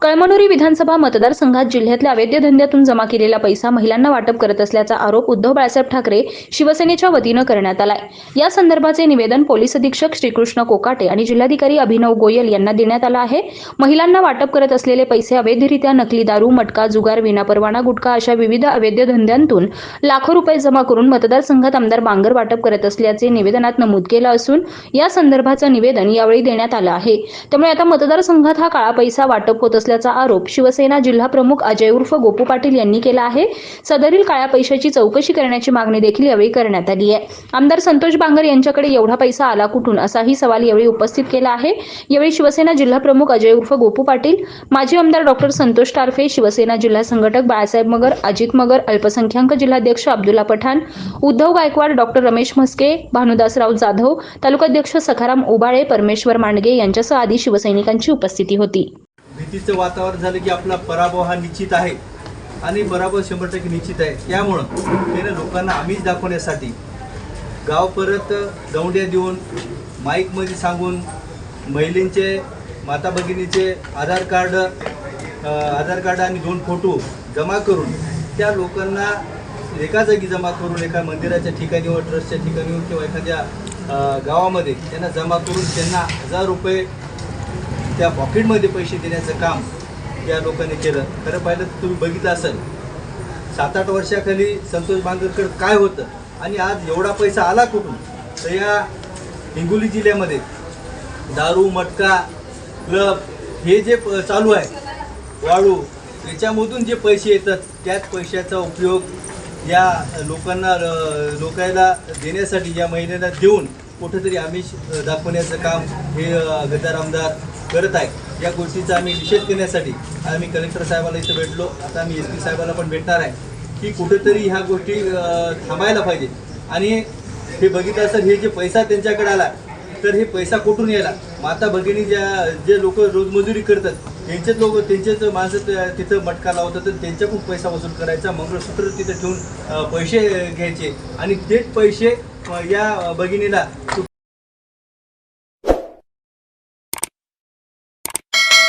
कळमनुरी विधानसभा मतदारसंघात जिल्ह्यातल्या अवैध धंद्यातून जमा केलेला पैसा महिलांना वाटप करत असल्याचा आरोप उद्धव बाळासाहेब ठाकरे शिवसेनेच्या वतीनं करण्यात आलाय. या संदर्भाचे निवेदन पोलीस अधीक्षक श्रीकृष्ण कोकाटे आणि जिल्हाधिकारी अभिनव गोयल यांना देण्यात आलं आहे. महिलांना वाटप करत असलेले पैसे अवैधरित्या नकली दारू मटका जुगार विनापरवाना गुटखा अशा विविध अवैध धंद्यांतून लाखो रुपये जमा करून मतदारसंघात आमदार बांगर वाटप करत असल्याचे निवेदनात नमूद केलं असून या संदर्भाचं निवेदन यावेळी देण्यात आलं आहे. त्यामुळे आता मतदारसंघात हा काळा पैसा वाटप होत असल्याचा आरोप शिवसेना जिल्हा प्रमुख अजय उर्फ गोपू पाटील यांनी केला आहे. सदरील काळ्या पैशाची चौकशी करण्याची मागणी देखील यावेळी करण्यात आली आहे. आमदार संतोष बांगर यांच्याकडे एवढा पैसा आला कुठून असाही सवाल यावेळी उपस्थित केला आहे. यावेळी शिवसेना जिल्हा प्रमुख अजय उर्फ गोपू पाटील माजी आमदार डॉक्टर संतोष टारफे शिवसेना जिल्हा संघटक बाळासाहेब मगर अजित मगर अल्पसंख्याक जिल्हाध्यक्ष अब्दुल्ला पठाण उद्धव गायकवाड डॉक्टर रमेश म्हस्के भानुदासराव जाधव तालुकाध्यक्ष सखाराम उबाळे परमेश्वर मांडगे यांच्यासह आदी शिवसैनिकांची उपस्थिती होती. भीतीचं वातावरण झालं की आपला पराभव हा निश्चित आहे. आणि पराभव शंभर टक्के निश्चित आहे. त्यामुळं त्यानं लोकांना आम्हीच दाखवण्यासाठी गाव परत दौंड्या देऊन माईकमध्ये सांगून महिलेंचे माता भगिनीचे आधार कार्ड आधार कार्ड आणि दोन फोटो जमा करून त्या लोकांना एका जागी जमा करून एका मंदिराच्या ठिकाणी ट्रस्टच्या ठिकाणी किंवा एखाद्या गावामध्ये त्यांना जमा करून त्यांना हजार रुपये त्या पॉकेटमध्ये पैसे देण्याचं काम या लोकांनी केलं. खरं पाहिलं तर तुम्ही बघितलं असेल सात आठ वर्षाखाली संतोष बांगरकर काय होतं आणि आज एवढा पैसा आला कुठून? तर या हिंगोली जिल्ह्यामध्ये दारू मटका क्लब हे जे प- चालू आहे वाळू याच्यामधून जे पैसे येतात त्याच पैशाचा उपयोग या लोकांना लोकायला देण्यासाठी या महिन्याला देऊन कुठेतरी आमिष दाखवण्याचं काम हे गदार आमदार करत आहे. या गोष्टीचा आम्ही निषेध करण्यासाठी आम्ही कलेक्टर साहेबाला इथं भेटलो. आता आम्ही एस पी साहेबाला पण भेटणार आहे. की कुठेतरी ह्या गोष्टी थांबायला पाहिजे. आणि हे बघितलं असेल हे जे पैसा त्यांच्याकडे आला तर हे पैसा कुठून यायला? माता भगिनी ज्या जे लोक रोजमजुरी करतात त्यांचेच लोक त्यांचेच माणसं तिथं मटका लावतात तर त्यांच्याकडून पैसा वसूल करायचा मंगळसूत्र तिथं ठेवून पैसे घ्यायचे. आणि तेच पैसे या भगिनीला